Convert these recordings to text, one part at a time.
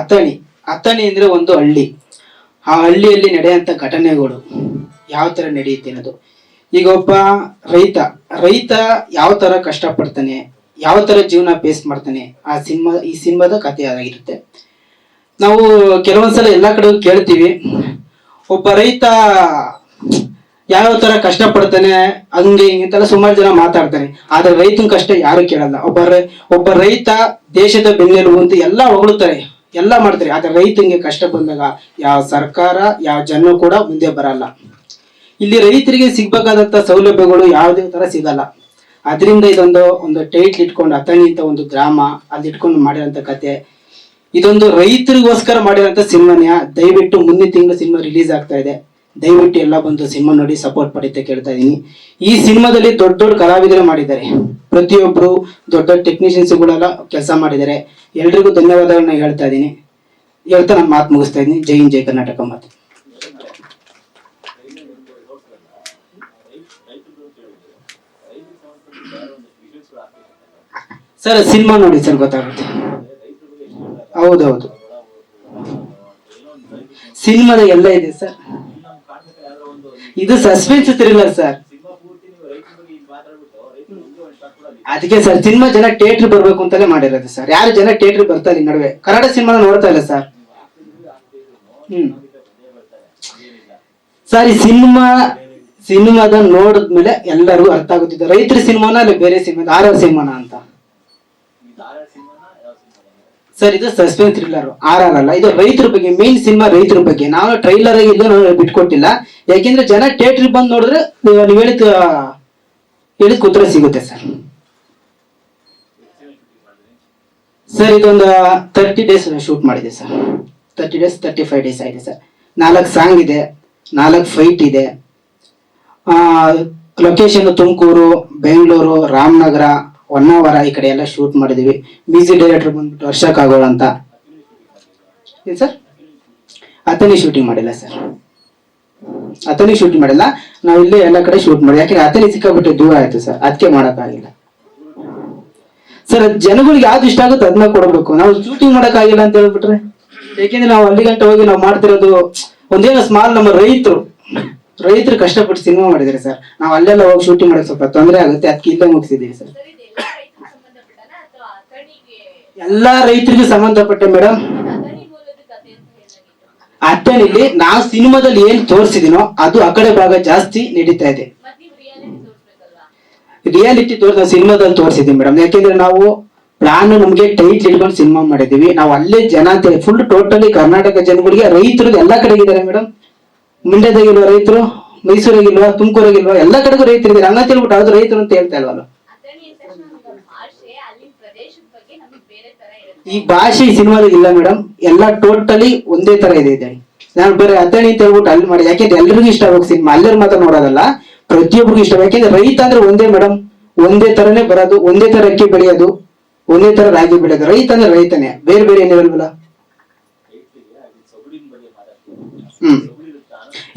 ಅಥಣಿ. ಅಥಣಿ ಅಂದ್ರೆ ಒಂದು ಹಳ್ಳಿ. ಆ ಹಳ್ಳಿಯಲ್ಲಿ ನಡೆಯುವಂತ ಘಟನೆಗಳು ಯಾವ ತರ ನಡೆಯುತ್ತೆ ಅನ್ನೋದು. ಈಗ ಒಬ್ಬ ರೈತ ರೈತ ಯಾವ ತರ ಕಷ್ಟಪಡ್ತಾನೆ, ಯಾವ ತರ ಜೀವನ ಫೇಸ್ ಮಾಡ್ತಾನೆ, ಆ ಸಿನಿಮಾ, ಈ ಸಿನಿಮಾದ ಕಥೆ ಆಗಿರುತ್ತೆ. ನಾವು ಕೆಲವೊಂದ್ಸಲ ಎಲ್ಲಾ ಕಡೆ ಕೇಳ್ತೀವಿ. ಒಬ್ಬ ರೈತ ಯಾವ ತರ ಕಷ್ಟಪಡ್ತಾನೆ, ಹಂಗೆ ಹಿಂಗೆ ಅಂತೆಲ್ಲ ಸುಮಾರು ಜನ ಮಾತಾಡ್ತಾನೆ ಆದ್ರೆ ರೈತನ ಕಷ್ಟ ಯಾರು ಕೇಳಲ್ಲ. ಒಬ್ಬ ಒಬ್ಬ ರೈತ ದೇಶದ ಬೆನ್ನೆಲುಬು ಅಂತ ಎಲ್ಲ ಹೊಗಳುತ್ತಾರೆ ಎಲ್ಲ ಮಾಡ್ತಾರೆ. ಆದ್ರೆ ರೈತನಿಗೆ ಕಷ್ಟ ಬಂದಾಗ ಯಾವ ಸರ್ಕಾರ, ಯಾವ ಜನ ಕೂಡ ಮುಂದೆ ಬರಲ್ಲ. ಇಲ್ಲಿ ರೈತರಿಗೆ ಸಿಗ್ಬೇಕಾದಂತ ಸೌಲಭ್ಯಗಳು ಯಾವುದೇ ತರ ಸಿಗಲ್ಲ. ಅದರಿಂದ ಇದೊಂದು, ಒಂದು ಟೈಟ್ಲ್ ಇಟ್ಕೊಂಡು, ಅಥಣಿ ಅಂತ ಒಂದು ಗ್ರಾಮ ಅಲ್ಲಿ ಇಟ್ಕೊಂಡು ಮಾಡಿರೋಂಥ ಕತೆ. ಇದೊಂದು ರೈತರಿಗೋಸ್ಕರ ಮಾಡಿರೋಂಥ ಸಿನಿಮಾನ ದಯವಿಟ್ಟು ಮುಂದಿನ ತಿಂಗಳು ಸಿನಿಮಾ ರಿಲೀಸ್ ಆಗ್ತಾ ಇದೆ. ದಯವಿಟ್ಟು ಎಲ್ಲ ಬಂದು ಸಿನಿಮಾ ನೋಡಿ ಸಪೋರ್ಟ್ ಪಡೀತಾ ಕೇಳ್ತಾ ಇದ್ದೀನಿ ಈ ಸಿನಿಮಾದಲ್ಲಿ ದೊಡ್ಡ ದೊಡ್ಡ ಕಲಾವಿದರು ಮಾಡಿದ್ದಾರೆ. ಪ್ರತಿಯೊಬ್ರು ದೊಡ್ಡ ದೊಡ್ಡ ಟೆಕ್ನಿಷಿಯನ್ಸ್ಗಳೆಲ್ಲ ಕೆಲಸ ಮಾಡಿದ್ದಾರೆ. ಎಲ್ರಿಗೂ ಧನ್ಯವಾದಗಳನ್ನ ಹೇಳ್ತಾ ಇದ್ದೀನಿ. ಹೇಳ್ತಾ ನಾನು ಮಾತು ಮುಗಿಸ್ತಾ ಇದ್ದೀನಿ. ಜೈ ಹಿಂದ್, ಜೈ ಕರ್ನಾಟಕ ಮಾತು. ಸರ್, ಸಿನಿಮಾ ನೋಡಿ ಸರ್ ಗೊತ್ತಾಗುತ್ತೆ. ಹೌದೌದು. ಸಿನಿಮಾದ ಎಲ್ಲ ಇದೆ ಸರ್. ಇದು ಸಸ್ಪೆನ್ಸ್ ಥ್ರಿಲ್ಲರ್ ಸರ್. ಅದಕ್ಕೆ ಸರ್ ಸಿನಿಮಾ ಜನ ಥಿಯೇಟರ್ ಬರ್ಬೇಕು ಅಂತಲೇ ಮಾಡಿರೋದು ಸರ್ ಯಾರು ಜನ ಥಿಯೇಟರ್ ಬರ್ತಾ ಇಲ್ಲ ನಡುವೆ? ಕನ್ನಡ ಸಿನಿಮಾ ನೋಡ್ತಾ ಇಲ್ಲ ಸರ್ ಹ್ಮ್. ಸರ್ ಈ ಸಿನಿಮಾ ಸಿನಿಮಾದ ನೋಡಿದ್ಮೇಲೆ ಎಲ್ಲರಿಗೂ ಅರ್ಥ ಆಗುತ್ತಿದೆ. ರೈತರ ಸಿನಿಮಾನ ಅಲ್ಲಿ ಬೇರೆ ಸಿನಿಮಾ ಆರ ಸಿನಿಮಾನ ಅಂತ? ಸರ್ ಇದು ಸಸ್ಪೆನ್ಸ್ ಥ್ರಿಲ್ಲರ್ ಆರ್ ಆರ್ ಅಲ್ಲ. ಇದು ರೈತರ ಬಗ್ಗೆ ಮೇನ್ ಸಿನಿಮಾ ರೈತರ ಬಗ್ಗೆ. ನಾವು ಟ್ರೈಲರ್ ಆಗಿ ಇದನ್ನು ಬಿಟ್ಕೊಟ್ಟಿಲ್ಲ. ಯಾಕೆಂದ್ರೆ ಜನ ಥಿಯೇಟರ್ ಬಂದು ನೋಡಿದ್ರೆ ನೀವು ಹೇಳಿದ ಹೇಳಿದ ಉತ್ತರ ಸಿಗುತ್ತೆ ಸರ್ ಸರ್ ಇದೊಂದು ತರ್ಟಿ ಡೇಸ್ ಶೂಟ್ ಮಾಡಿದೆ sir thirty days thirty five days ಆಗಿದೆ ಸರ್ ನಾಲ್ಕು ಸಾಂಗ್ ಇದೆ, ನಾಲ್ಕು ಫೈಟ್ ಇದೆ. ಲೊಕೇಶನ್ ತುಮಕೂರು, ಬೆಂಗಳೂರು, ರಾಮನಗರ, ಹೊನ್ನಾವರ ಈ ಕಡೆ ಎಲ್ಲ ಶೂಟ್ ಮಾಡಿದೀವಿ. ಮ್ಯೂಸಿಕ್ ಡೈರೆಕ್ಟರ್ ಬಂದ್ಬಿಟ್ಟು ಹರ್ಷ ಕಾಗೋಳ್ ಅಂತ. ಸರ್ ಅತನಿ ಶೂಟಿಂಗ್ ಮಾಡಿಲ್ಲ ಸರ್ ಅತನಿ ಶೂಟಿಂಗ್ ಮಾಡಿಲ್ಲ. ನಾವು ಇಲ್ಲೇ ಎಲ್ಲ ಕಡೆ ಶೂಟ್ ಮಾಡಿ ಯಾಕಂದ್ರೆ ಅತನಿ ಸಿಕ್ಕಾಬಿಟ್ಟು ದೂರ ಆಯ್ತು ಸರ್ ಅದಕ್ಕೆ ಮಾಡೋಕ್ಕಾಗಿಲ್ಲ. ಸರ್ ಜನಗಳಿಗೆ ಯಾವ್ದು ಇಷ್ಟ ಆಗುತ್ತೆ ಅದನ್ನ ಕೊಡಬೇಕು. ನಾವು ಶೂಟಿಂಗ್ ಮಾಡಕ್ಕಾಗಿಲ್ಲ ಅಂತ ಹೇಳ್ಬಿಟ್ರೆ ಯಾಕೆಂದ್ರೆ ನಾವು ಅಲ್ಲಿ ಗಂಟೆ ಹೋಗಿ ನಾವು ಮಾಡ್ತಿರೋದು ಒಂದೇನೋ ಸ್ಮಾಲ್ ನಮ್ಮ ರೈತರು. ರೈತರು ಕಷ್ಟಪಟ್ಟು ಸಿನಿಮಾ ಮಾಡಿದ್ರೆ ಸರ್. ನಾವು ಅಲ್ಲೆಲ್ಲ ಹೋಗಿ ಶೂಟಿಂಗ್ ಮಾಡಕ್ ಸ್ವಲ್ಪ ತೊಂದರೆ ಆಗುತ್ತೆ ಅದಕ್ಕೆ ಇಲ್ಲೇ ಮುಗಿಸಿದ್ದೀವಿ ಸರ್. ಎಲ್ಲಾ ರೈತರಿಗೆ ಸಂಬಂಧಪಟ್ಟೆ ಮೇಡಮ್. ಅಟ್ಟಣಿಲಿ ನಾವು ಸಿನಿಮಾದಲ್ಲಿ ಏನ್ ತೋರಿಸಿದಿನೋ ಅದು ಆ ಕಡೆ ಭಾಗ ಜಾಸ್ತಿ ನಡೀತಾ ಇದೆ ಮತ್ ನೀವು ರಿಯಾಲಿಟಿ ತೋರಿಸ್ಬೇಕಲ್ವಾ ರಿಯಾಲಿಟಿ ತೋರಿಸ ಸಿನಿಮಾದಲ್ಲಿ ತೋರಿಸಿದೀವಿ ಮೇಡಮ್ ಯಾಕೆಂದ್ರೆ ನಾವು ಪ್ಲಾನ್ ನಮ್ಗೆ ಟೈಟ್ ಇಟ್ಕೊಂಡು ಸಿನಿಮಾ ಮಾಡಿದೀವಿ. ನಾವು ಅಲ್ಲೇ ಜನ ಫುಲ್ ಟೋಟಲಿ ಕರ್ನಾಟಕ ಜನಗಳಿಗೆ ರೈತರು ಎಲ್ಲಾ ಕಡೆಗೆ ಇದಾರೆ ಮೇಡಮ್ ಮಂಡ್ಯದಾಗಿಲ್ವಾ ರೈತರು? ಮೈಸೂರಾಗಿಲ್ವಾ? ತುಮಕೂರಾಗಿಲ್ವಾ? ಎಲ್ಲಾ ಕಡೆಗೂ ರೈತರು ಇದ್ದಾರೆ ಅಂಗ ಹೇಳ್ಬಿಟ್ಟು ಅದು ರೈತರು ಅಂತ ಹೇಳ್ತಾ ಇಲ್ವಲ್ಲ? ಈ ಭಾಷೆ ಈ ಸಿನಿಮಾದಲ್ಲಿ ಇಲ್ಲ ಮೇಡಮ್ ಎಲ್ಲ ಟೋಟಲಿ ಒಂದೇ ತರ ಇದೆ ನಾನು ಬೇರೆ ಅಥಣಿ ಅಂತ ಹೇಳ್ಬಿಟ್ಟು ಅಲ್ಲಿ ಮಾಡಿ ಯಾಕೆಂದ್ರೆ ಎಲ್ರಿಗೂ ಇಷ್ಟ ಆಗೋ ಸಿನಿಮಾ ಅಲ್ಲರ ಮಾತ್ರ ನೋಡೋದಲ್ಲ. ಪ್ರತಿಯೊಬ್ಬರಿಗೂ ಇಷ್ಟ. ಯಾಕೆಂದ್ರೆ ರೈತ ಅಂದ್ರೆ ಒಂದೇ ಮೇಡಮ್ ಒಂದೇ ತರನೇ ಬರೋದು, ಒಂದೇ ತರ ಅಕ್ಕಿ ಬೆಳೆಯೋದು, ಒಂದೇ ತರ ರಾಗಿ ಬೆಳೆಯೋದು. ರೈತ ಅಂದ್ರೆ ರೈತನೇ, ಬೇರೆ ಬೇರೆ ಏನಿರಲ್ವಲ್ಲ ಹ್ಮ್.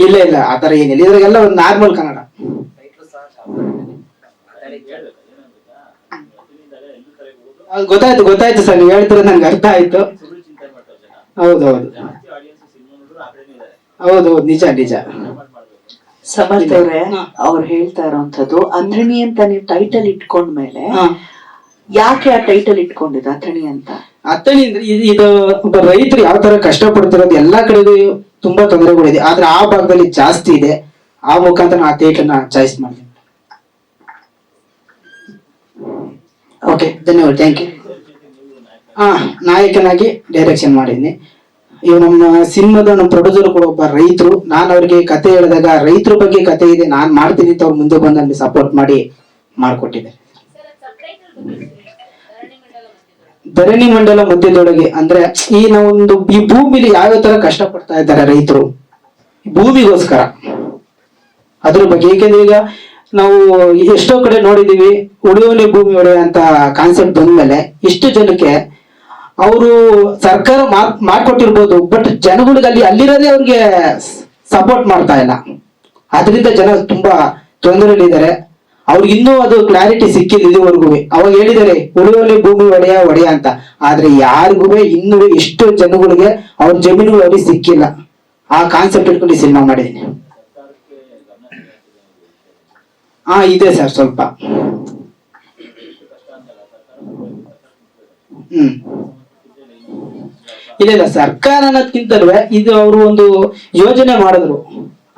ಇಲ್ಲ ಇಲ್ಲ ಆತರ ಏನಿಲ್ಲ. ಇದ್ರಾಗೆಲ್ಲ ಒಂದು ನಾರ್ಮಲ್ ಕನ್ನಡ. ಗೊತ್ತಾಯ್ತು ಗೊತ್ತಾಯ್ತು ಸರ್. ನೀವು ಹೇಳ್ತಿರೋ ನನ್ಗೆ ಅರ್ಥ ಆಯ್ತು. ಹೌದೌದು ಹೌದೌದು ನಿಜ ನಿಜ. ಸಮರ್ಥ ಅವ್ರೆ ಅವ್ರು ಹೇಳ್ತಾ ಇರೋಂಥದ್ದು ಅಂದ್ರಣಿ ಅಂತ ನೀವು ಟೈಟಲ್ ಇಟ್ಕೊಂಡ ಮೇಲೆ ಯಾಕೆ ಆ ಟೈಟಲ್ ಇಟ್ಕೊಂಡಿದ್ದು ಅಥಣಿ ಅಂತ? ಅಥಣಿ ಅಂದ್ರೆ ಇದು ಒಬ್ಬ ರೈತರು ಯಾವ ತರ ಕಷ್ಟಪಡ್ತಿರೋದು ಎಲ್ಲಾ ಕಡೆಗೂ ತುಂಬಾ ತೊಂದರೆಗಳಿದೆ. ಆದ್ರೆ ಆ ಭಾಗದಲ್ಲಿ ಜಾಸ್ತಿ ಇದೆ. ಆ ಮುಖಾಂತರ ನಾ ಥಿಯೇಟರ್ನ ಚಾಯ್ಸ್ ಮಾಡಿದೆ ಓಕೆ ಧನ್ಯವಾದ. ಥ್ಯಾಂಕ್ ಯು ಹಾ. ನಾಯಕನಾಗಿ ಡೈರೆಕ್ಷನ್ ಮಾಡಿದ್ದೀನಿ ಇವ್ ನಮ್ಮ ಸಿನಿಮಾದ ನಮ್ಮ ಪ್ರೊಡ್ಯೂಸರ್ ಕೂಡ ಒಬ್ಬ ರೈತರು. ನಾನು ಅವ್ರಿಗೆ ಕತೆ ಹೇಳಿದಾಗ ರೈತರ ಬಗ್ಗೆ ಕತೆ ಇದೆ, ನಾನು ಮಾಡ್ತೀನಿ ಅಂತ ಅವ್ರು ಮುಂದೆ ಬಂದು ಸಪೋರ್ಟ್ ಮಾಡಿ ಮಾಡ್ಕೊಟ್ಟಿದ್ದಾರೆ. ಧರಣಿ ಮಂಡಲ ಮಧ್ಯದೊಳಗೆ ಅಂದ್ರೆ ಈ ನಾವೊಂದು ಈ ಭೂಮಿಲಿ ಯಾವ ತರ ಕಷ್ಟ ಪಡ್ತಾ ಇದ್ದಾರೆ ರೈತರು? ಭೂಮಿಗೋಸ್ಕರ. ಅದ್ರ ಬಗ್ಗೆ ಏಕೆಂದ್ರೆ ಈಗ ನಾವು ಎಷ್ಟೋ ಕಡೆ ನೋಡಿದೀವಿ ಉಳಿಯೋಲಿ ಭೂಮಿ ಒಡೆಯ ಅಂತ ಕಾನ್ಸೆಪ್ಟ್ ಬಂದ್ಮೇಲೆ ಇಷ್ಟು ಜನಕ್ಕೆ ಅವರು ಸರ್ಕಾರ ಮಾಡ್ ಮಾಡ್ಕೊಟ್ಟಿರ್ಬೋದು ಬಟ್ ಜನಗಳಿಗೆ ಅಲ್ಲಿ ಅಲ್ಲಿರೋದೇ ಅವ್ರಿಗೆ ಸಪೋರ್ಟ್ ಮಾಡ್ತಾ ಇಲ್ಲ. ಅದರಿಂದ ಜನ ತುಂಬಾ ತೊಂದರೆಯಲ್ಲಿದ್ದಾರೆ ಅವ್ರಿಗೆ ಇನ್ನೂ ಅದು ಕ್ಲಾರಿಟಿ ಸಿಕ್ಕಿಲ್ಲ ಇದುವರೆಗೂ. ಅವಾಗ ಹೇಳಿದ್ದಾರೆ ಉಳಿಯೋಲಿ ಭೂಮಿ ಒಡೆಯ ಒಡೆಯ ಅಂತ. ಆದ್ರೆ ಯಾರಿಗೂ ಇನ್ನೂ ಇಷ್ಟು ಜನಗಳಿಗೆ ಅವ್ರ ಜಮೀನು ಅವ್ರಿಗೆ ಸಿಕ್ಕಿಲ್ಲ. ಆ ಕಾನ್ಸೆಪ್ಟ್ ಇಟ್ಕೊಂಡು ಸಿನಿಮಾ ಮಾಡಿದ್ದೀನಿ. ಹಾ ಇದೆ ಸರ್, ಸ್ವಲ್ಪ. ಹ್ಮ್. ಇಲ್ಲ ಇಲ್ಲ, ಸರ್ಕಾರ ಅನ್ನೋದ್ಕಿಂತಲೂ ಇದು ಅವರು ಒಂದು ಯೋಜನೆ ಮಾಡಿದ್ರು.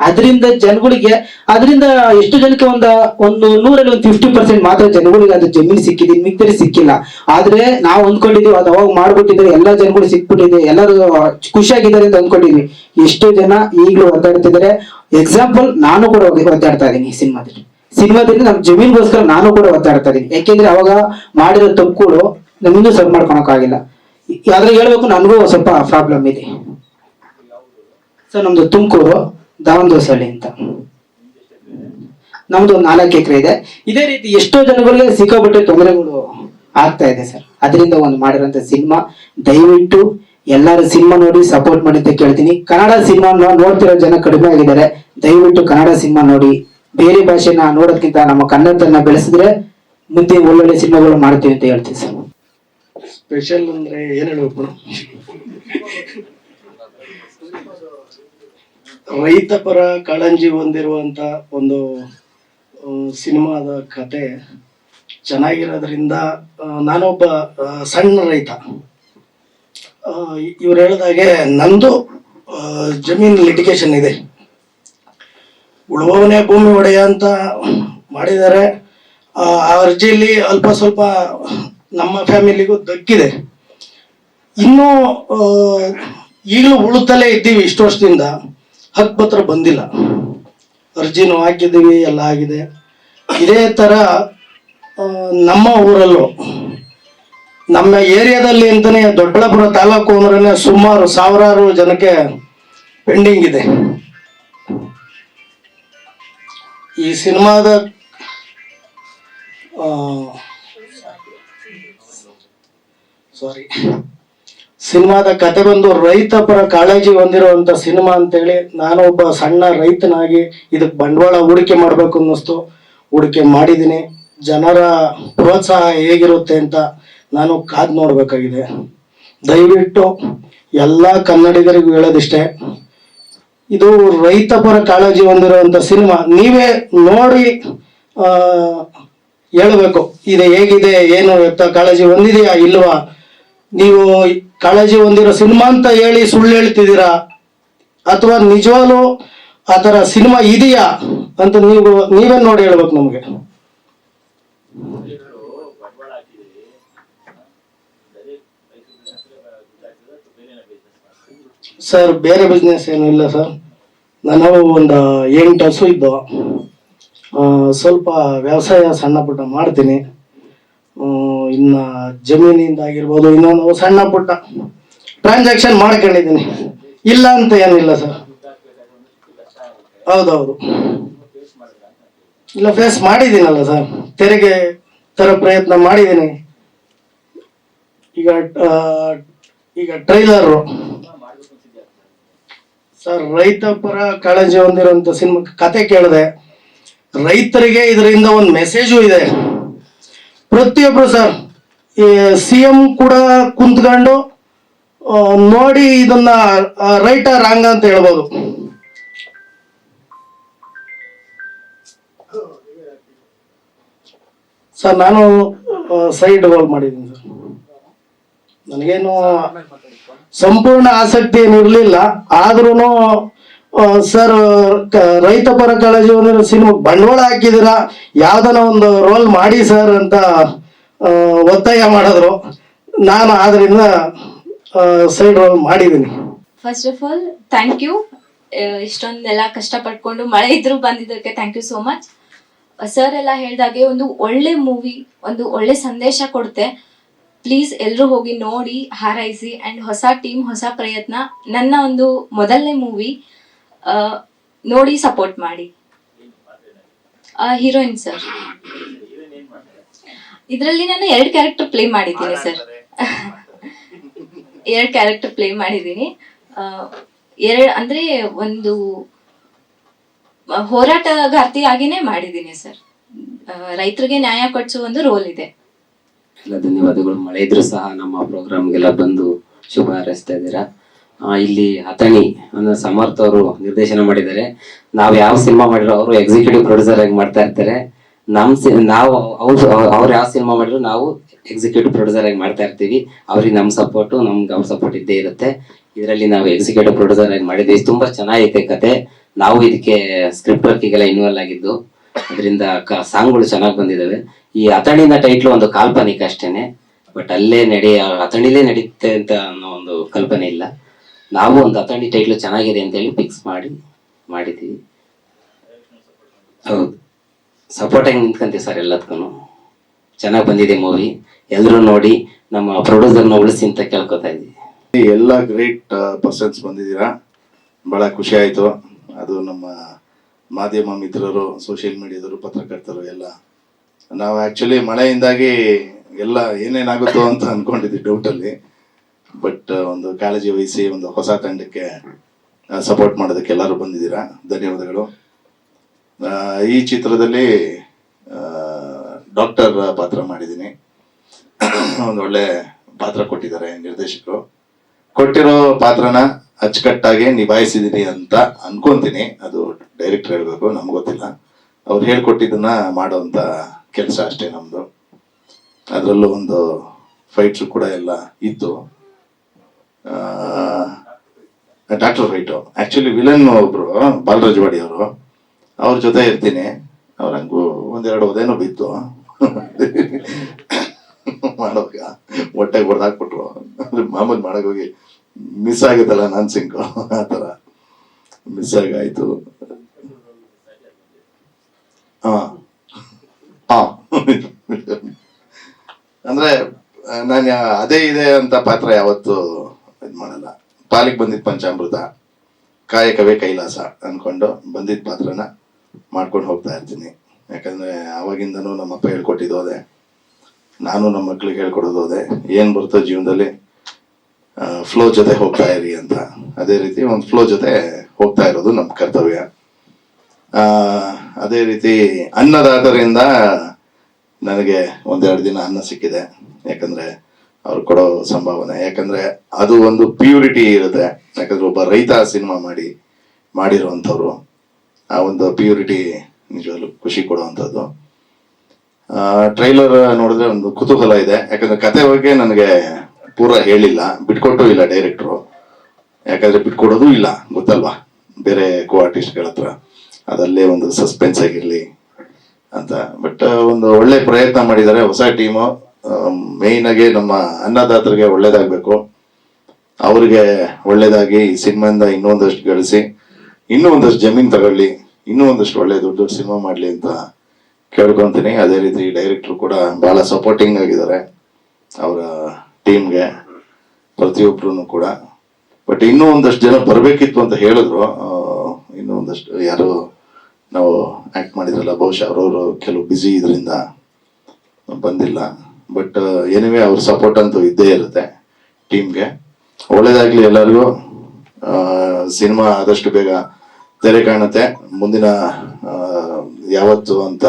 ಅದರಿಂದ ಜನಗಳಿಗೆ, ಅದರಿಂದ ಎಷ್ಟು ಜನಕ್ಕೆ ಒಂದ, ಒಂದು ನೂರಲ್ಲಿ ಒಂದು ಫಿಫ್ಟಿ ಪರ್ಸೆಂಟ್ ಮಾತ್ರ ಜನಗಳಿಗೆ ಅದು ಜಮೀನು ಸಿಕ್ಕಿದೆ ಮಿಕ್ಕದಲ್ಲಿ ಸಿಕ್ಕಿಲ್ಲ. ಆದ್ರೆ ನಾವು ಅಂದ್ಕೊಂಡಿದೀವಿ, ಅದು ಅವಾಗ ಮಾಡ್ಬಿಟ್ಟಿದ್ರೆ ಎಲ್ಲಾ ಜನಗಳು ಸಿಕ್ಬಿಟ್ಟಿದೆ, ಎಲ್ಲರೂ ಖುಷಿಯಾಗಿದ್ದಾರೆ ಅಂತ ಅಂದ್ಕೊಂಡಿದ್ವಿ. ಎಷ್ಟು ಜನ ಈಗಲೂ ಒದ್ದಾಡ್ತಿದ್ದಾರೆ. ಎಕ್ಸಾಂಪಲ್ ನಾನು ಕೂಡ ಒದ್ದಾಡ್ತಾ ಇದ್ದೀನಿ ಸಿನಿಮಾದಲ್ಲಿ. ಸಿನಿಮಾದಲ್ಲಿ ನಮ್ಮ ಜಮೀನ್ಗೋಸ್ಕರ ನಾನು ಕೂಡ ಒದ್ದಾಡ್ತಾ ಇದ್ದೀನಿ. ಯಾಕೆಂದ್ರೆ ಅವಾಗ ಮಾಡಿರೋ ತಪ್ಪುಗಳು ನಮ್ಮಿಂದ ಸರಿ ಮಾಡ್ಕೊಳಕ್ಕಾಗಿಲ್ಲ. ಅದ್ರಾಗ ಹೇಳ್ಬೇಕು? ನನಗೂ ಸ್ವಲ್ಪ ಪ್ರಾಬ್ಲಮ್ ಇದೆ. ಸರ್ ನಮ್ದು ತುಮಕೂರು ಹಳ್ಳಿ ಅಂತ. ನಮ್ದು ನಾಲ್ಕು ಎಕರೆ ಇದೆ. ಇದೇ ರೀತಿ ಎಷ್ಟೋ ಜನಗಳಿಗೆ ಸಿಕ್ಕಾಪಟ್ಟೆ ತೊಂದರೆಗಳು ಆಗ್ತಾ ಇದೆ ಸರ್. ಅದರಿಂದ ಒಂದು ಮಾಡಿರೋಂಥ ಸಿನಿಮಾ. ದಯವಿಟ್ಟು ಎಲ್ಲರೂ ಸಿನಿಮಾ ನೋಡಿ ಸಪೋರ್ಟ್ ಮಾಡಿ ಅಂತ ಕೇಳ್ತೀನಿ. ಕನ್ನಡ ಸಿನಿಮಾ ನೋಡ್ತಿರೋ ಜನ ಕಡಿಮೆ ಆಗಿದ್ದಾರೆ. ದಯವಿಟ್ಟು ಕನ್ನಡ ಸಿನಿಮಾ ನೋಡಿ. ಬೇರೆ ಭಾಷೆನ ನೋಡೋದಕ್ಕಿಂತ ನಮ್ಮ ಕನ್ನಡದನ್ನ ಬೆಳೆಸಿದ್ರೆ ಮುಂದೆ ಒಳ್ಳೊಳ್ಳೆ ಸಿನಿಮಾಗಳು ಮಾಡ್ತೀವಿ ಅಂತ ಹೇಳ್ತೀನಿ ಸರ್. ಸ್ಪೆಷಲ್ ಅಂದ್ರೆ ಏನ್ ಹೇಳ್ಬೇಕು ರೈತ ಪರ ಕಾಳಂಜಿ ಹೊಂದಿರುವಂತ ಒಂದು ಸಿನಿಮಾದ ಕತೆ ಚೆನ್ನಾಗಿರೋದ್ರಿಂದ ನಾನೊಬ್ಬ ಸಣ್ಣ ರೈತ. ಇವ್ರು ಹೇಳಿದಾಗೆ ನಂದು ಜಮೀನ್ ಲಿಟಿಗೇಷನ್ ಇದೆ. ಉಳುವವನೇ ಭೂಮಿ ಒಡೆಯ ಅಂತ ಮಾಡಿದ್ದಾರೆ. ಆ ಅರ್ಜಿಯಲ್ಲಿ ಅಲ್ಪ ಸ್ವಲ್ಪ ನಮ್ಮ ಫ್ಯಾಮಿಲಿಗೂ ದಕ್ಕಿದೆ. ಇನ್ನೂ ಈಗಲೂ ಉಳುತ್ತಲೇ ಇದ್ದೀವಿ ಇಷ್ಟು ವರ್ಷದಿಂದ. ಹಕ್ಕುಪತ್ರ ಬಂದಿಲ್ಲ. ಅರ್ಜಿನೂ ಹಾಕಿದ್ದೀವಿ, ಎಲ್ಲ ಆಗಿದೆ. ಇದೇ ಥರ ನಮ್ಮ ಊರಲ್ಲೂ, ನಮ್ಮ ಏರಿಯಾದಲ್ಲಿ ಅಂತಲೇ ದೊಡ್ಡಬಳ್ಳಾಪುರ ತಾಲೂಕು ಅಂದ್ರೆ ಸುಮಾರು ಸಾವಿರಾರು ಜನಕ್ಕೆ ಪೆಂಡಿಂಗ್ ಇದೆ. ಈ ಸಿನಿಮಾದ ಸಾರಿ ಸಿನಿಮಾದ ಕತೆ ಬಂದು ರೈತ ಪರ ಕಾಳಜಿ ಹೊಂದಿರುವಂತ ಸಿನಿಮಾ ಅಂತೇಳಿ ನಾನು ಒಬ್ಬ ಸಣ್ಣ ರೈತನಾಗಿ ಇದಕ್ಕೆ ಬಂಡವಾಳ ಹೂಡಿಕೆ ಮಾಡಬೇಕು ಅನ್ನಿಸ್ತು. ಹೂಡಿಕೆ ಮಾಡಿದ್ದೀನಿ. ಜನರ ಪ್ರೋತ್ಸಾಹ ಹೇಗಿರುತ್ತೆ ಅಂತ ನಾನು ಕಾದ್ ನೋಡಬೇಕಾಗಿದೆ. ದಯವಿಟ್ಟು ಎಲ್ಲ ಕನ್ನಡಿಗರಿಗೂ ಹೇಳೋದಿಷ್ಟೇ. ಇದು ರೈತ ಪರ ಕಾಳಜಿ ಹೊಂದಿರುವಂಥ ಸಿನಿಮಾ. ನೀವೇ ನೋಡಿ ಹೇಳ್ಬೇಕು. ಇದು ಹೇಗಿದೆ, ಏನು, ಎತ್ತ ಕಾಳಜಿ ಹೊಂದಿದೆಯಾ, ಇಲ್ವಾ? ನೀವು ಕಾಳಜಿ ಹೊಂದಿರೋ ಸಿನಿಮಾ ಅಂತ ಹೇಳಿ ಸುಳ್ಳು ಹೇಳ್ತಿದ್ದೀರಾ? ಅಥವಾ ನಿಜವಾಗ್ಲೂ ಆ ಥರ ಸಿನಿಮಾ ಇದೆಯಾ ಅಂತ ನೀವು ನೀವೇ ನೋಡಿ ಹೇಳ್ಬೇಕು ನಮಗೆ. ಸರ್, ಬೇರೆ ಬಿಸ್ನೆಸ್ ಏನು ಇಲ್ಲ ಸರ್. ನಾನು ಒಂದು ಎಂಟು ಹಸು ಇದ್ದು ಸ್ವಲ್ಪ ವ್ಯವಸಾಯ ಸಣ್ಣ ಪುಟ್ಟ ಮಾಡ್ತೀನಿ. ಇನ್ನ ಜಮೀನಿಂದ ಆಗಿರ್ಬೋದು ಇನ್ನೊಂದು ಸಣ್ಣ ಪುಟ್ಟ ಟ್ರಾನ್ಸಾಕ್ಷನ್ ಮಾಡ್ಕೊಂಡಿದ್ದೀನಿ ಇಲ್ಲ ಅಂತ ಏನಿಲ್ಲ ಸರ್ ಹೌದೌದು. ಇಲ್ಲ ಫೇಸ್ ಮಾಡಿದ್ದೀನಲ್ಲ ಸರ್ ತೆರಿಗೆ ತರ ಪ್ರಯತ್ನ ಮಾಡಿದ್ದೀನಿ ಈಗ ಈಗ ಟ್ರೈಲರು ಸರ್ ರೈತ ಪರ ಕಾಳಜಿ ಹೊಂದಿರುವಂತ ಸಿನಿಮಾ ಕತೆ ಕೇಳಿದೆ, ರೈತರಿಗೆ ಇದರಿಂದ ಒಂದು ಮೆಸೇಜು ಇದೆ. ಪ್ರತಿಯೊಬ್ರು ಸರ್ ಸಿ ಎಂ ಕೂಡ ಕುಂತ್ಕೊಂಡು ನೋಡಿ ಇದನ್ನ ರೈಟ ರಾಂಗ್ ಅಂತ ಹೇಳ್ಬೋದು. ಸರ್ ನಾನು ಸೈಡ್ ರೋಲ್ ಮಾಡಿದ್ದೀನಿ ಸರ್. ನನಗೇನು ಸಂಪೂರ್ಣ ಆಸಕ್ತಿ ಏನು ಇರಲಿಲ್ಲ ಆದ್ರೂ ಸರ್ ರೈತ ಪರ ಕಾಳಜಿ ಒಂದು ಸಿನಿಮಾ ಬಂಡವಾಳ ಹಾಕಿದಿರ ಯಾವ್ದನ ಒಂದು ರೋಲ್ ಮಾಡಿ ಸರ್ ಅಂತ ಒತ್ತಾಯ ಮಾಡಿದ್ರು. ನಾನು ಆದ್ರಿಂದ ಸೈಡ್ ರೋಲ್ ಮಾಡಿದ್ದೀನಿ. First of all thank you ಇಷ್ಟೊಂದೆಲ್ಲ ಕಷ್ಟಪಟ್ಕೊಂಡು ಮಳೆ ಇದ್ರು ಬಂದಿದ್ದಕ್ಕೆ thank you so much sir ಎಲ್ಲ ಹೇಳ್ದಾಗೆ ಒಂದು ಒಳ್ಳೆ ಮೂವಿ ಒಂದು ಒಳ್ಳೆ ಸಂದೇಶ ಕೊಡುತ್ತೆ. ಪ್ಲೀಸ್ ಎಲ್ಲರೂ ಹೋಗಿ ನೋಡಿ, ಹಾರೈಸಿ ಅಂಡ್ ಹೊಸ ಟೀಮ್ ಹೊಸ ಪ್ರಯತ್ನ. ನನ್ನ ಒಂದು ಮೊದಲನೇ ಮೂವಿ ನೋಡಿ ಸಪೋರ್ಟ್ ಮಾಡಿ. ಹೀರೋಯಿನ್ ಸರ್ ಇದರಲ್ಲಿ ನಾನು ಎರಡು ಕ್ಯಾರೆಕ್ಟರ್ ಪ್ಲೇ ಮಾಡಿದ್ದೀನಿ ಸರ್ ಎರಡು ಕ್ಯಾರೆಕ್ಟರ್ ಪ್ಲೇ ಮಾಡಿದ್ದೀನಿ. ಎರಡು ಅಂದ್ರೆ ಒಂದು ಹೋರಾಟಗಾರ್ತಿಯಾಗಿನೇ ಮಾಡಿದ್ದೀನಿ ಸರ್ ರೈತರಿಗೆ ನ್ಯಾಯ ಕೊಡಿಸುವ ಒಂದು ರೋಲ್ ಇದೆ. ಧನ್ಯವಾದಗಳು. ಮಳೆ ಇದ್ರೂ ಸಹ ನಮ್ಮ ಪ್ರೋಗ್ರಾಮ್ಗೆಲ್ಲ ಬಂದು ಶುಭ ಹಾರೈಸ್ತಾ ಇದ್ದೀರಾ. ಇಲ್ಲಿ ಅಥಣಿ, ಅಂದ್ರೆ ಸಮರ್ಥ ಅವರು ನಿರ್ದೇಶನ ಮಾಡಿದ್ದಾರೆ. ನಾವು ಯಾವ ಸಿನಿಮಾ ಮಾಡಿರೋ ಅವರು ಎಕ್ಸಿಕ್ಯೂಟಿವ್ ಪ್ರೊಡ್ಯೂಸರ್ ಆಗಿ ಮಾಡ್ತಾ ಇರ್ತಾರೆ. ನಮ್ ಸಿ, ನಾವು ಅವ್ರು ಅವ್ರು ಯಾವ ಸಿನಿಮಾ ಮಾಡಿದ್ರು ನಾವು ಎಕ್ಸಿಕ್ಯೂಟಿವ್ ಪ್ರೊಡ್ಯೂಸರ್ ಆಗಿ ಮಾಡ್ತಾ ಇರ್ತೀವಿ. ಅವ್ರಿಗೆ ನಮ್ಮ ಸಪೋರ್ಟ್ ನಮ್ಗೆ ಅವ್ರ ಸಪೋರ್ಟ್ ಇದ್ದೇ ಇರುತ್ತೆ. ಇದರಲ್ಲಿ ನಾವು ಎಕ್ಸಿಕ್ಯೂಟಿವ್ ಪ್ರೊಡ್ಯೂಸರ್ ಆಗಿ ಮಾಡಿದ್ವಿ. ತುಂಬಾ ಚೆನ್ನಾಗೈತೆ ಕತೆ. ನಾವು ಇದಕ್ಕೆ ಸ್ಕ್ರಿಪ್ಟ್ ವರ್ಕಿಗೆಲ್ಲ ಇನ್ವಾಲ್ವ್ ಆಗಿದ್ದು. ಅದರಿಂದ ಸಾಂಗ್ಗಳು ಚೆನ್ನಾಗಿ ಬಂದಿದ್ದಾವೆ ಈ ಅಥಣಿನ ಟೈಟ್ಲು ಒಂದು ಕಾಲ್ಪನಿಕ ಅಷ್ಟೇನೆ. ಬಟ್ ಅಲ್ಲೇ ನಡೆಯ, ಅಥಣಿಲೇ ನಡೆಯುತ್ತೆ ಅಂತ ಅನ್ನೋ ಒಂದು ಕಲ್ಪನೆ ಇಲ್ಲ. ನಾವು ಒಂದು ಅಥಣಿ ಟೈಟ್ಲು ಚೆನ್ನಾಗಿದೆ ಅಂತ ಹೇಳಿ ಫಿಕ್ಸ್ ಮಾಡಿ, ಮಾಡಿದ್ದೀವಿ. ಹೌದು. ಸಪೋರ್ಟಾಗಿ ನಿಂತ್ಕೊಂತೀವಿ ಸರ್ ಎಲ್ಲದಕ್ಕೂ ಚೆನ್ನಾಗಿ ಬಂದಿದೆ ಮೂವಿ ಎಲ್ಲರೂ ನೋಡಿ ನಮ್ಮ ಪ್ರೊಡ್ಯೂಸರ್ನ ಉಳಿಸಿ ಅಂತ ಕೇಳ್ಕೊತಾ ಇದ್ದೀವಿ. ಎಲ್ಲ ಗ್ರೇಟ್ ಪರ್ಸನ್ಸ್ ಬಂದಿದ್ದೀರಾ? ಭಾಳ ಖುಷಿ ಆಯಿತು. ಅದು ನಮ್ಮ ಮಾಧ್ಯಮ ಮಿತ್ರರು ಸೋಷಿಯಲ್ ಮೀಡಿಯಾದವರು ಪತ್ರಕರ್ತರು ಎಲ್ಲ. ನಾವು ಆ್ಯಕ್ಚುಲಿ ಮಳೆಯಿಂದಾಗಿ ಎಲ್ಲ ಏನೇನಾಗುತ್ತೋ ಅಂತ ಅಂದ್ಕೊಂಡಿದ್ವಿ ಡೌಟಲ್ಲಿ ಬಟ್ ಒಂದು ಕಾಳಜಿ ವಹಿಸಿ ಒಂದು ಹೊಸ ತಂಡಕ್ಕೆ ಸಪೋರ್ಟ್ ಮಾಡೋದಕ್ಕೆ ಎಲ್ಲರೂ ಬಂದಿದ್ದೀರಾ? ಧನ್ಯವಾದಗಳು. ಈ ಚಿತ್ರದಲ್ಲಿ ಡಾಕ್ಟರ್ ಪಾತ್ರ ಮಾಡಿದ್ದೀನಿ. ಒಂದು ಒಳ್ಳೆ ಪಾತ್ರ ಕೊಟ್ಟಿದ್ದಾರೆ ನಿರ್ದೇಶಕರು. ಕೊಟ್ಟಿರೋ ಪಾತ್ರನ ಅಚ್ಚುಕಟ್ಟಾಗಿ ನಿಭಾಯಿಸಿದ್ದೀನಿ ಅಂತ ಅನ್ಕೊಂತೀನಿ. ಅದು ಡೈರೆಕ್ಟರ್ ಹೇಳಬೇಕು, ನಮ್ಗೆ ಗೊತ್ತಿಲ್ಲ. ಅವ್ರು ಹೇಳ್ಕೊಟ್ಟಿದ್ದನ್ನ ಮಾಡೋವಂಥ ಕೆಲಸ ಅಷ್ಟೇ ನಮ್ದು. ಅದರಲ್ಲೂ ಒಂದು ಫೈಟ್ಸ್ ಕೂಡ ಎಲ್ಲ ಇತ್ತು. ಡಾಕ್ಟರ್ ಫೈಟು ಆ್ಯಕ್ಚುಲಿ ವಿಲನ್ ಒಬ್ಬರು ಬಾಲರಾಜ್ ವಾಡಿ ಅವರು, ಅವ್ರ ಜೊತೆ ಇರ್ತೀನಿ. ಅವ್ರ ಹಂಗೂ ಒಂದೆರಡು ಒದೇನೋ ಬಿತ್ತು. ಮಾಡೋಕ ಹೊಟ್ಟೆಗೆ ಹೊಡೆದಾಕ್ಬಿಟ್ರು ಅಂದರೆ ಮಾಮೂಲಿ ಮಾಡೋಕ್ಕೋಗಿ ಮಿಸ್ ಆಗುತ್ತಲ್ಲ ನಾನ್ ಸಿಂಕು ಆ ಥರ. ಮಿಸ್ ಆಗಾಯ್ತು ಹಾಂ. ಹಾಂ. ಅಂದ್ರೆ, ನಾನು ಅದೇ ಇದೆ ಅಂತ ಪಾತ್ರ ಯಾವತ್ತು ಇದ್ ಮಾಡಲ್ಲ. ಪಾಲಿಗೆ ಬಂದಿದ್ದ ಪಂಚಾಮೃತ, ಕಾಯಕವೇ ಕೈಲಾಸ ಅನ್ಕೊಂಡು ಬಂದಿದ್ದ ಪಾತ್ರನ ಮಾಡ್ಕೊಂಡು ಹೋಗ್ತಾ ಇರ್ತೀನಿ. ಯಾಕಂದ್ರೆ ಅವಾಗಿಂದನೂ ನಮ್ಮಪ್ಪ ಹೇಳ್ಕೊಟ್ಟಿದ್ದು ಅದೇ. ನಾನು ನಮ್ಮ ಮಕ್ಳಿಗೆ ಹೇಳ್ಕೊಡೋದು ಅದೇ. ಏನು ಬರ್ತೋ ಜೀವನದಲ್ಲಿ ಫ್ಲೋ ಜೊತೆ ಹೋಗ್ತಾ ಇರಿ ಅಂತ. ಅದೇ ರೀತಿ ಒಂದು ಫ್ಲೋ ಜೊತೆ ಹೋಗ್ತಾ ಇರೋದು ನಮ್ಮ ಕರ್ತವ್ಯ. ಅದೇ ರೀತಿ ಅನ್ನದಾತರಿಂದ ನನಗೆ ಒಂದೆರಡು ದಿನ ಅನ್ನ ಸಿಕ್ಕಿದೆ. ಯಾಕಂದ್ರೆ ಅವ್ರು ಕೊಡೋ ಸಂಭಾವನೆ. ಯಾಕಂದ್ರೆ ಅದು ಒಂದು ಪ್ಯೂರಿಟಿ ಇರುತ್ತೆ. ಯಾಕಂದ್ರೆ ಒಬ್ಬ ರೈತ ಸಿನಿಮಾ ಮಾಡಿ, ಮಾಡಿರುವಂಥವ್ರು, ಆ ಒಂದು ಪ್ಯೂರಿಟಿ ನಿಜವಾಗ್ಲೂ ಖುಷಿ ಕೊಡುವಂಥದ್ದು. ಟ್ರೈಲರ್ ನೋಡಿದ್ರೆ ಒಂದು ಕುತೂಹಲ ಇದೆ. ಯಾಕಂದ್ರೆ ಕತೆ ಬಗ್ಗೆ ನನಗೆ ಪೂರ ಹೇಳಿಲ್ಲ. ಬಿಟ್ಕೊಟ್ಟು ಇಲ್ಲ ಡೈರೆಕ್ಟ್ರು. ಯಾಕಂದ್ರೆ ಬಿಟ್ಕೊಡೋದು ಇಲ್ಲ. ಗೊತ್ತಲ್ವಾ? ಬೇರೆ ಕೋ ಆರ್ಟಿಸ್ಟ್ಗಳ ಹತ್ರ. ಅದಲ್ಲೇ ಒಂದು ಸಸ್ಪೆನ್ಸ್ ಆಗಿರಲಿ ಅಂತ. ಬಟ್ ಒಂದು ಒಳ್ಳೆ ಪ್ರಯತ್ನ ಮಾಡಿದ್ದಾರೆ ಹೊಸ ಟೀಮು. ಮೇಯ್ನ್ ಆಗಿ ನಮ್ಮ ಅನ್ನದಾತರಿಗೆ ಒಳ್ಳೇದಾಗ್ಬೇಕು. ಅವ್ರಿಗೆ ಒಳ್ಳೇದಾಗಿ ಈ ಸಿನಿಮಾಯಿಂದ ಇನ್ನೊಂದಷ್ಟು ಗಳಿಸಿ ಇನ್ನೂ ಒಂದಷ್ಟು ಜಮೀನು ತಗೊಳ್ಳಿ ಇನ್ನೂ ಒಂದಷ್ಟು ಒಳ್ಳೆ ದೊಡ್ಡ ದೊಡ್ಡ ಸಿನಿಮಾ ಮಾಡ್ಲಿ ಅಂತ ಕೇಳ್ಕೊಂತೀನಿ. ಅದೇ ರೀತಿ ಡೈರೆಕ್ಟ್ರು ಕೂಡ ಬಹಳ ಸಪೋರ್ಟಿಂಗ್ ಆಗಿದ್ದಾರೆ ಅವರ ಟೀಮ್ಗೆ ಪ್ರತಿಯೊಬ್ರು ಕೂಡ. ಬಟ್ ಇನ್ನೂ ಒಂದಷ್ಟು ಜನ ಬರಬೇಕಿತ್ತು ಅಂತ ಹೇಳಿದ್ರು. ಇನ್ನೂ ಒಂದಷ್ಟು ಯಾರು ನಾವು ಆಕ್ಟ್ ಮಾಡಿದ್ರಲ್ಲ, ಬಹುಶಃ ಅವರವರು ಕೆಲವು ಬ್ಯುಸಿ ಇದರಿಂದ ಬಂದಿಲ್ಲ. ಬಟ್ ಏನಿವೆ ಅವ್ರ ಸಪೋರ್ಟ್ ಅಂತೂ ಇದ್ದೇ ಇರುತ್ತೆ ಟೀಮ್ಗೆ ಒಳ್ಳೇದಾಗ್ಲಿ ಎಲ್ಲರಿಗೂ. ಸಿನಿಮಾ ಆದಷ್ಟು ಬೇಗ ತೆರೆ ಕಾಣುತ್ತೆ. ಮುಂದಿನ ಯಾವತ್ತು ಅಂತ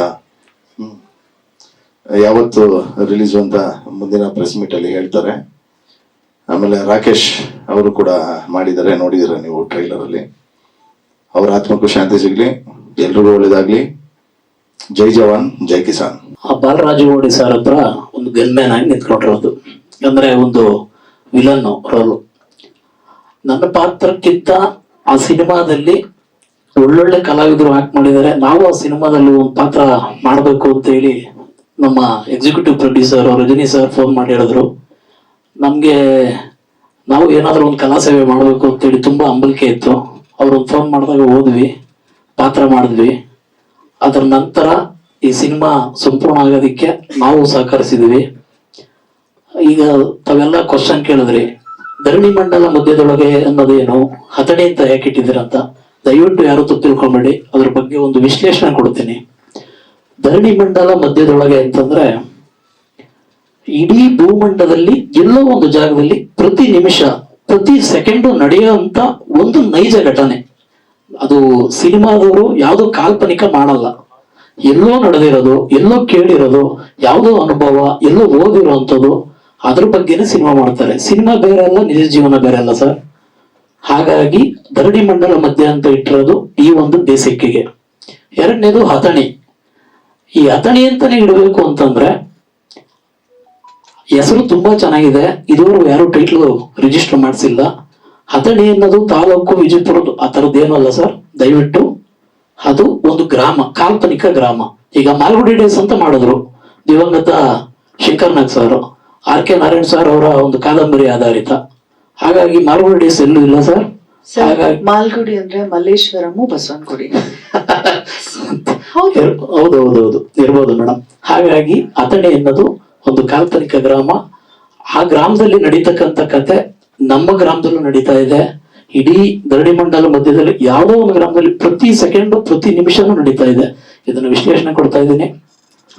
ಯಾವತ್ತು ರಿಲೀಸ್ ಅಂತ ಮುಂದಿನ ಪ್ರೆಸ್ ಮೀಟ್ ಅಲ್ಲಿ ಹೇಳ್ತಾರೆ. ಆಮೇಲೆ ರಾಕೇಶ್ ಅವರು ಕೂಡ ಮಾಡಿದ್ದಾರೆ. ನೋಡಿದಿರ ನೀವು ಟ್ರೈಲರ್ ಅಲ್ಲಿ? ಅವ್ರ ಆತ್ಮಕ್ಕೂ ಶಾಂತಿ ಸಿಗ್ಲಿ. ಎಲ್ರಿಗೂ ಒಳ್ಳೇದಾಗಲಿ. ಜೈ ಜವಾನ್, ಜೈ ಕಿಸಾನ್. ಆ ಬಾಲರಾಜು ಓಡಿ ಸರ್ ಹತ್ರ ಒಂದು ಗನ್ಮ್ಯಾನ್ ಆಗಿ ನಿಂತ್ಕೊಂಡಿರೋದು. ಅಂದ್ರೆ ಒಂದು ವಿಲನ್ ರೋಲು ನನ್ನ ಪಾತ್ರಕ್ಕಿಂತ ಆ ಸಿನಿಮಾದಲ್ಲಿ ಒಳ್ಳೊಳ್ಳೆ ಕಲಾವಿದರು ಆಕ್ಟ್ ಮಾಡಿದ್ದಾರೆ. ನಾವು ಆ ಸಿನಿಮಾದಲ್ಲಿ ಒಂದು ಪಾತ್ರ ಮಾಡಬೇಕು ಅಂತ ಹೇಳಿ ನಮ್ಮ executive producer Rajani sir phone ಮಾಡಿ ಹೇಳಿದ್ರು. ನಮಗೆ ನಾವು ಏನಾದರೂ ಒಂದು ಕಲಾ ಸೇವೆ ಮಾಡಬೇಕು ಅಂತೇಳಿ ತುಂಬಾ ಅಂಬಲಿಕೆ ಇತ್ತು. ಅವ್ರೊಂದು ಫೋನ್ ಮಾಡಿದಾಗ ಓದ್ವಿ, ಪಾತ್ರ ಮಾಡಿದ್ವಿ. ಅದರ ನಂತರ ಈ ಸಿನಿಮಾ ಸಂಪೂರ್ಣ ಆಗೋದಕ್ಕೆ ನಾವು ಸಹಕರಿಸಿದ್ವಿ ಈಗ ತಾವೆಲ್ಲ ಕ್ವಶನ್ ಕೇಳಿದ್ರಿ, ಧರಣಿ ಮಂಡಲ ಮಧ್ಯದೊಳಗೆ ಅನ್ನೋದೇನು ಹತಡಿ ಅಂತ ಯಾಕೆ ಇಟ್ಟಿದ್ದೀರಂತ? ದಯವಿಟ್ಟು ಯಾರು ತಪ್ಪು ತಿಳ್ಕೊಬೇಡಿ, ಅದ್ರ ಬಗ್ಗೆ ಒಂದು ವಿಶ್ಲೇಷಣೆ ಕೊಡ್ತೀನಿ. ಧರಣಿ ಮಂಡಲ ಮಧ್ಯದೊಳಗೆ ಅಂತಂದ್ರೆ, ಇಡೀ ಭೂಮಂಡಲದಲ್ಲಿ ಎಲ್ಲೋ ಒಂದು ಜಾಗದಲ್ಲಿ ಪ್ರತಿ ನಿಮಿಷ, ಪ್ರತಿ ಸೆಕೆಂಡು ನಡೆಯುವಂತ ಒಂದು ನೈಜ ಘಟನೆ. ಅದು ಸಿನಿಮಾದವರು ಯಾವುದು ಕಾಲ್ಪನಿಕ ಮಾಡಲ್ಲ. ಎಲ್ಲೋ ನಡೆದಿರೋದು, ಎಲ್ಲೋ ಕೇಳಿರೋದು, ಯಾವುದೋ ಅನುಭವ, ಎಲ್ಲೋ ಓದಿರೋಂಥದ್ದು, ಅದ್ರ ಬಗ್ಗೆನೇ ಸಿನಿಮಾ ಮಾಡ್ತಾರೆ. ಸಿನಿಮಾ ಬೇರೆ ಅಲ್ಲ, ನಿಜ ಜೀವನ ಬೇರೆ ಅಲ್ಲ ಸರ್. ಹಾಗಾಗಿ ಧರಣಿ ಮಂಡಲ ಮಧ್ಯ ಅಂತ ಇಟ್ಟಿರೋದು ಈ ಒಂದು ಬೇಸಿಕ್ಕಿಗೆ ಎರಡನೇದು ಹತಣಿ ಈ ಹತಣಿ ಅಂತಾನೆ ಇಡಬೇಕು ಅಂತಂದ್ರೆ ಹೆಸರು ತುಂಬಾ ಚೆನ್ನಾಗಿದೆ. ಇದುವರೆಗೂ ಯಾರು ಟೈಟ್ಲ್ ರಿಜಿಸ್ಟರ್ ಮಾಡಿಸಿಲ್ಲ. ಹತಣಿ ಅನ್ನೋದು ತಾಲೂಕು ವಿಜಯಪುರದ್ದು ಆ ಥರದ್ದೇನು ಅಲ್ಲ ಸರ್. ದಯವಿಟ್ಟು ಅದು ಒಂದು ಗ್ರಾಮ ಕಾಲ್ಪನಿಕ ಗ್ರಾಮ. ಈಗ ಮಾಲ್ಗುಡಿ ಡೇಸ್ ಅಂತ ಮಾಡಿದ್ರು. ದಿವಂಗತ Shankarnag sir R K Narayan sir ಅವರ ಒಂದು ಕಾದಂಬರಿ ಆಧಾರಿತ. ಹಾಗಾಗಿ ಮಾಲ್ಗುಡಿ ಡೇಸ್ ಎಲ್ಲೂ ಇಲ್ಲ ಸರ್. ಮಾಲ್ಗುಡಿ ಅಂದ್ರೆ ಮಲ್ಲೇಶ್ವರಮು ಬಸವನಗುಡಿ. ಹೌದೌದೌದು ಹೌದು ಹೌದು ಹೌದು. ಇರ್ಬೋದು ಮೇಡಮ್ ಹಾಗಾಗಿ ಅಥಣಿ ಅನ್ನೋದು ಒಂದು ಕಾಲ್ಪನಿಕ ಗ್ರಾಮ. ಆ ಗ್ರಾಮದಲ್ಲಿ ನಡೀತಕ್ಕಂಥ ಕತೆ ನಮ್ಮ ಗ್ರಾಮದಲ್ಲೂ ನಡೀತಾ ಇದೆ. ಇಡೀ ಧರಣಿ ಮಂಡಲ ಮಧ್ಯದಲ್ಲಿ ಯಾವುದೋ ಒಂದು ಗ್ರಾಮದಲ್ಲಿ ಪ್ರತಿ ಸೆಕೆಂಡ್ ಪ್ರತಿ ನಿಮಿಷನೂ ನಡೀತಾ ಇದೆ. ಇದನ್ನು ವಿಶ್ಲೇಷಣೆ ಕೊಡ್ತಾ ಇದ್ದೀನಿ.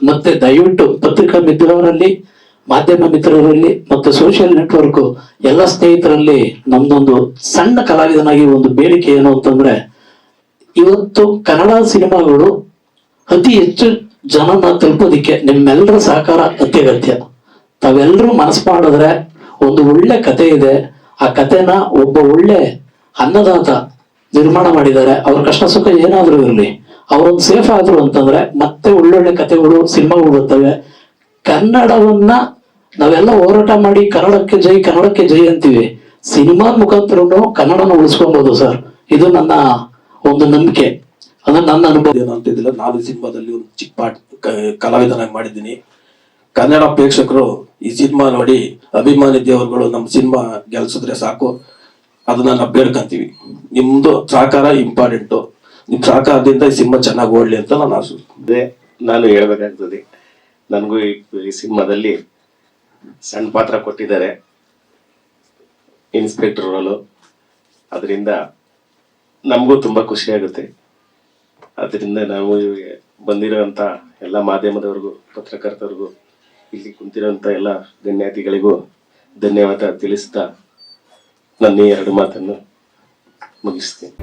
ಮತ್ತೆ ದಯವಿಟ್ಟು ಪತ್ರಿಕಾ ಮಿತ್ರರಲ್ಲಿ, ಮಾಧ್ಯಮ ಮಿತ್ರರಲ್ಲಿ ಮತ್ತು ಸೋಷಿಯಲ್ ನೆಟ್ವರ್ಕ್ ಎಲ್ಲ ಸ್ನೇಹಿತರಲ್ಲಿ ನಮ್ದೊಂದು ಸಣ್ಣ ಕಲಾವಿದನಾಗಿ ಒಂದು ಬೇಡಿಕೆ ಏನು ಅಂತಂದ್ರೆ, ಇವತ್ತು ಕನ್ನಡ ಸಿನಿಮಾಗಳು ಅತಿ ಹೆಚ್ಚು ಜನನ ತಲುಪೋದಿಕ್ಕೆ ನಿಮ್ಮೆಲ್ಲರ ಸಹಕಾರ ಅತ್ಯಗತ್ಯ. ತಾವೆಲ್ಲರೂ ಮನಸ್ಸು ಮಾಡಿದ್ರೆ ಒಂದು ಒಳ್ಳೆ ಕತೆ ಇದೆ. ಆ ಕಥೆನ ಒಬ್ಬ ಒಳ್ಳೆ ಅನ್ನದಾತ ನಿರ್ಮಾಣ ಮಾಡಿದ್ದಾರೆ. ಅವ್ರ ಕಷ್ಟ ಸುಖ ಏನಾದ್ರೂ ಇರಲಿ. ಅವ್ರೊಂದು ಸೇಫ್ ಆದ್ರು ಅಂತಂದ್ರೆ ಮತ್ತೆ ಒಳ್ಳೊಳ್ಳೆ ಕಥೆಗಳು, ಸಿನಿಮಾಗಳು ಬರ್ತವೆ. ಕನ್ನಡವನ್ನ ನಾವೆಲ್ಲ ಹೋರಾಟ ಮಾಡಿ ಕನ್ನಡಕ್ಕೆ ಜೈ ಕನ್ನಡಕ್ಕೆ ಜೈ ಅಂತೀವಿ. ಸಿನಿಮಾ ಮುಖಾಂತರನು ಕನ್ನಡನ ಉಳಿಸ್ಕೊಬಹುದು ಸರ್. ಇದು ನನ್ನ ಒಂದು ನಂಬಿಕೆ. ಅಂದ್ರೆ ನನ್ನ ಅನುಭವ. ಏನು ಅಂತ ಇದಿಲ್ಲ ನಾನು ಸಿನಿಮಾದಲ್ಲಿ ಒಂದು ಚಿಕ್ಕ ಪಾಟ್ ಕಲಾವಿದನಾಗಿ ಮಾಡಿದ್ದೀನಿ. ಕನ್ನಡ ಪ್ರೇಕ್ಷಕರು ಈ ಸಿನಿಮಾ ನೋಡಿ ಅಭಿಮಾನಿ ದೇವರುಗಳು ನಮ್ಮ ಸಿನಿಮಾ ಗೆಲ್ಸಿದ್ರೆ ಸಾಕು. ಅದನ್ನ ನಾವು ಬೇಡ್ಕಂತೀವಿ. ನಿಮ್ದು ಸಹಕಾರ ಇಂಪಾರ್ಟೆಂಟು. ನಿಮ್ ಸಹಕಾರದಿಂದ ಈ ಸಿನಿಮಾ ಚೆನ್ನಾಗಿ ಓಡ್ಲಿ ಅಂತ ನಾನು ಆಸೆ ನಾನು ಹೇಳ್ಬೇಕಾಗ್ತದೆ. ನನಗೂ ಈ ಸಿನಿಮಾದಲ್ಲಿ ಸಣ್ಣ ಪಾತ್ರ ಕೊಟ್ಟಿದ್ದಾರೆ. Inspector role. ಅದರಿಂದ ನಮಗೂ ತುಂಬ ಖುಷಿ ಆಗುತ್ತೆ. ಅದರಿಂದ ನಾವು ಬಂದಿರೋಂಥ ಎಲ್ಲ ಮಾಧ್ಯಮದವ್ರಿಗೂ, ಪತ್ರಕರ್ತರಿಗೂ ಇಲ್ಲಿ ಕುಂತಿರೋಂಥ ಎಲ್ಲ ಗಣ್ಯಾತಿಗಳಿಗೂ ಧನ್ಯವಾದ ತಿಳಿಸ್ತಾ ನನ್ನ ಎರಡು ಮಾತನ್ನು ಮುಗಿಸ್ತೀನಿ.